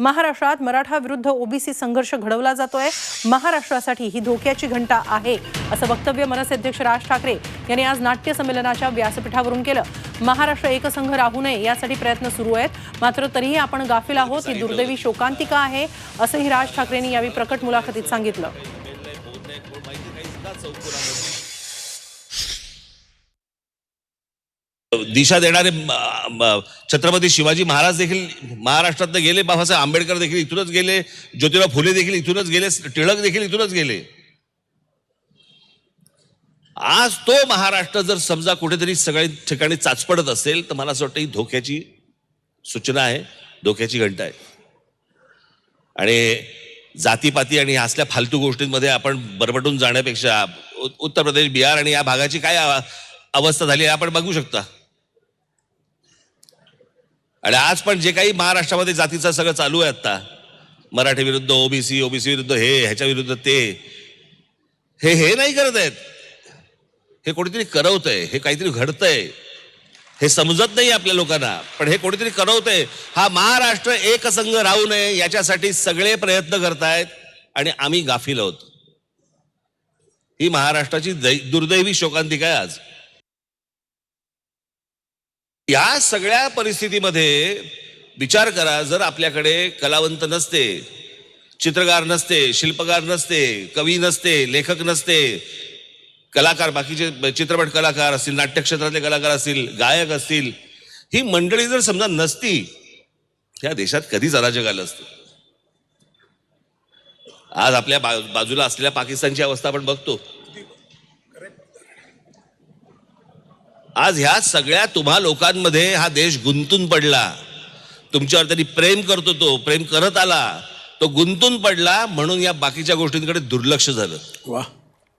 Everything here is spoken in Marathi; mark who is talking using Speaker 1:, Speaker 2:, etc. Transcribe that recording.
Speaker 1: महाराष्ट्रात मराठा विरुद्ध ओबीसी संघर्ष घडवला जातोय. महाराष्ट्रासाठी ही धोक्याची घंटा आहे असं वक्तव्य मनसे अध्यक्ष राज ठाकरे यांनी आज नाट्य संमेलनाच्या व्यासपीठावरून केलं. महाराष्ट्र एकसंघ राहू नये यासाठी प्रयत्न सुरू आहेत. मात्र तरीही आपण गाफील आहोत ही दुर्दैवी शोकांतिका आहे असंही राज ठाकरेंनी यावेळी प्रकट मुलाखतीत सांगितलं.
Speaker 2: दिशा देणारे छत्रपती शिवाजी महाराज देखील महाराष्ट्रात गेले बाबासाहेब आंबेडकर देखील इथूनच गेले ज्योतिराव फुले देखील इथूनच गेले टिळक देखील इथूनच गेले. आज तो महाराष्ट्र जर समजा कुठेतरी सगळ्या ठिकाणी चाचपडत असेल तर मला असं वाटतं ही धोक्याची सूचना आहे धोक्याची घंटा आहे. आणि जातीपाती आणि असल्या फालतू गोष्टींमध्ये आपण बरबटून जाण्यापेक्षा उत्तर प्रदेश बिहार आणि या भागाची काय अवस्था झाली आहे आपण बघू शकता. आणि आज पण जे काही महाराष्ट्रामध्ये जातीचं सगळं चालू आहे आता मराठी विरुद्ध ओबीसी ओबीसी विरुद्ध हे ह्याच्या विरुद्ध ते हे हे नाही करत आहेत. हे कोणीतरी करवतंय हे काहीतरी घडतंय. हे समजत नाही आपल्या लोकांना पण हे कोणीतरी करवतंय. हा महाराष्ट्र एकसंघ राहू नये याच्यासाठी सगळे प्रयत्न करतायत आणि आम्ही गाफील आहोत. ही महाराष्ट्राची दै- दुर्दैवी शोकांतिका आहे आज. या सगळ्या परिस्थितीमध्ये विचार करा जर आपल्याकडे कलावंत नसते चित्रकार नसते शिल्पकार नसते कवी नसते लेखक नसते कलाकार बाकीचे चित्रपट कलाकार असतील नाट्यक्षेत्रातले कलाकार असतील गायक असतील ही मंडळी जर समजा नसती या देशात कधीच अराजक आलं असतं? आज आपल्या बाजूला असलेल्या पाकिस्तानची अवस्था आपण बघतो. आज ह्या सगळ्या तुम्हा लोकांमध्ये हा देश गुंतून पडला. तुमच्यावर त्यांनी प्रेम करतो तो प्रेम करत आला. तो गुंतून पडला म्हणून या बाकीच्या गोष्टींकडे दुर्लक्ष झालं.
Speaker 3: वा.